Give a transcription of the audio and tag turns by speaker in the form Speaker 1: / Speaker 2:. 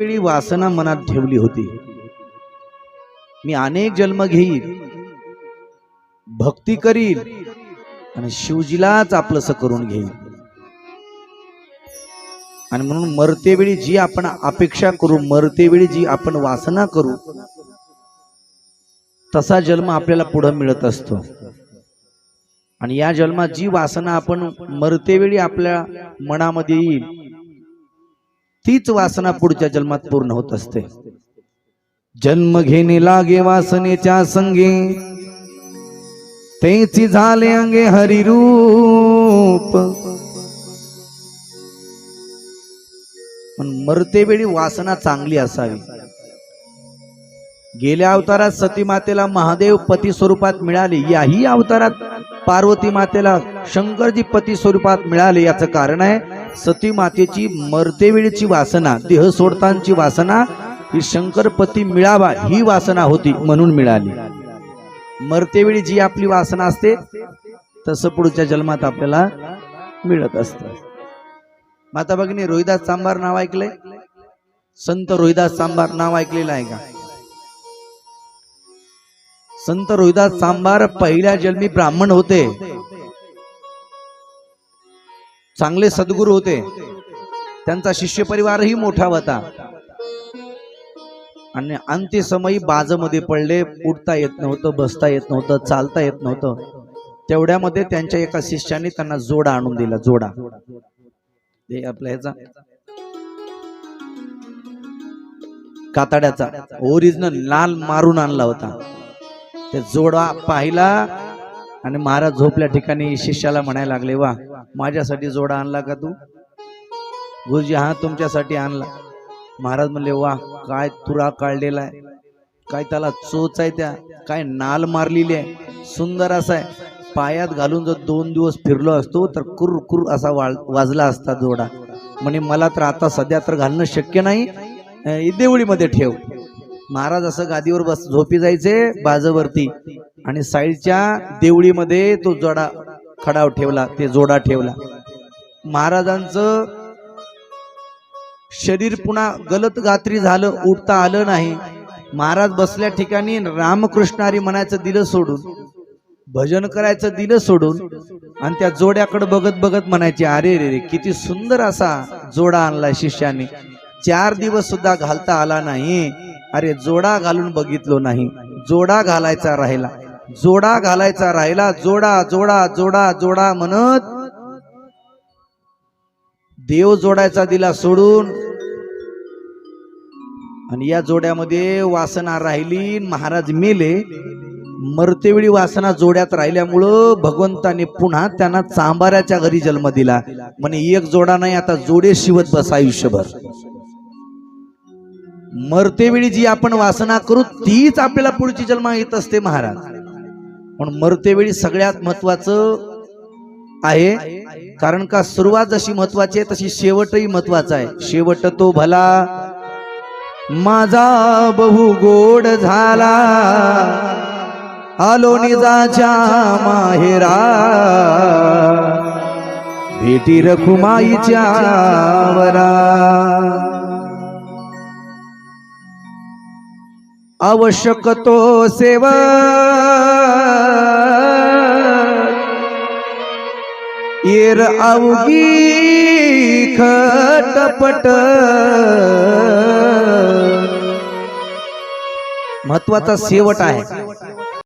Speaker 1: वेळी वासना मनात ठेवली होती. मी अनेक जन्म घेईल भक्ती करील आणि शिवजीलाच आपलंस करून घेईल आणि म्हणून मरतेवेळी जी आपण अपेक्षा करू मरतेवेळी जी आपण वासना करू तसा जन्म आपल्याला पुढं मिळत असतो. आणि या जन्मात जी वासना आपण मरतेवेळी आपल्या मनामध्ये येईल तीच वासना पुढच्या जन्मात पूर्ण होत असते. जन्म घेणे लागे वासनेच्या संगे. तेची झाले अंगे हरिरूप. पण मरतेवेळी वासना चांगली असावी. गेल्या अवतारात सती मातेला महादेव पती स्वरूपात मिळाले याही अवतारात पार्वती मातेला शंकरजी पती स्वरूपात मिळाले याचं कारण आहे सती मातेची मरतेवेळीची वासना देह सोडतांची वासना ही शंकरपती मिळावा ही वासना होती म्हणून मिळाली. मरतेवेळी जी आपली वासना असते तसं पुढच्या जन्मात आपल्याला मिळत असतं. माता भगिनी रोहिदास सांबार नाव ऐकलंय? संत रोहिदास सांबार नाव ऐकलेलं आहे का? संत रोहिदास सांबार पहिल्या जन्मी ब्राह्मण होते. चांगले सद्गुरू होते. त्यांचा शिष्य परिवारही मोठा होता. आणि अंत्यसमयी बाजमध्ये पडले उठता येत नव्हतं बसता येत नव्हतं चालता येत नव्हतं. तेवढ्यामध्ये त्यांच्या एका शिष्याने त्यांना जोडा आणून दिला जोडा. हे आपल्या ह्याचा कातड्याचा ओरिजिनल लाल मारून आणला होता. ते जोडा पाहिला आणि महाराज झोपल्या ठिकाणी शिष्याला म्हणायला लागले वा माझ्यासाठी जोडा आणला का तू? गुरुजी हा तुमच्यासाठी आणला. महाराज म्हणले वा काय तुरा काढलेला आहे. काय त्याला चोच आहे त्या. काय नाल मारलेली आहे. सुंदर असा आहे. पायात घालून जर दोन दिवस फिरलो असतो तर कुर कुर असा वाजला असता जोडा. म्हणे मला तर आता सध्या तर घालणं शक्य नाही. देवळीमध्ये ठेव. महाराज असं गादीवर बस झोपी जायचे बाजवरती. आणि साईडच्या देवळीमध्ये तो जोडा खडाव ठेवला ते जोडा ठेवला. महाराजांचं शरीर पुन्हा गलत गात्री झालं उठता आलं नाही. महाराज बसल्या ठिकाणी रामकृष्णारी म्हणायचं दिलं सोडून भजन करायचं दिलं सोडून आणि त्या जोड्याकडे बघत बघत म्हणायचे अरे रे रे किती सुंदर असा जोडा आणला शिष्याने. चार दिवस सुद्धा घालता आला नाही. अरे जोडा घालून बघितलो नाही. जोडा घालायचा राहिला. जोडा घालायचा राहिला. जोडा जोडा जोडा जोडा म्हणत देव जोडायचा दिला सोडून. आणि या जोड्यामध्ये वासना राहिली. महाराज मेले. मरतेवेळी वासना जोड्यात राहिल्यामुळं भगवंताने पुन्हा त्यांना चांबाऱ्याच्या घरी जन्म दिला. म्हणे एक जोडा नाही आता जोडे शिवत बस आयुष्यभर. मरतेवेळी जी आपण वासना करू तीच आपल्याला पुढची जन्म येत असते महाराज. पण मरतेवेळी सगळ्यात महत्वाचं आहे कारण का सुरुवात जशी महत्वाची आहे तशी शेवटही महत्त्वाचा आहे. शेवट तो भला. माझा बहु गोड झाला. आलो निजाच्या माहेरा. भेटी रखुमाईच्या वरा. आवश्यक तो सेवा. येर अवगी खटपट. महत्त्वाचा शेवट आहे.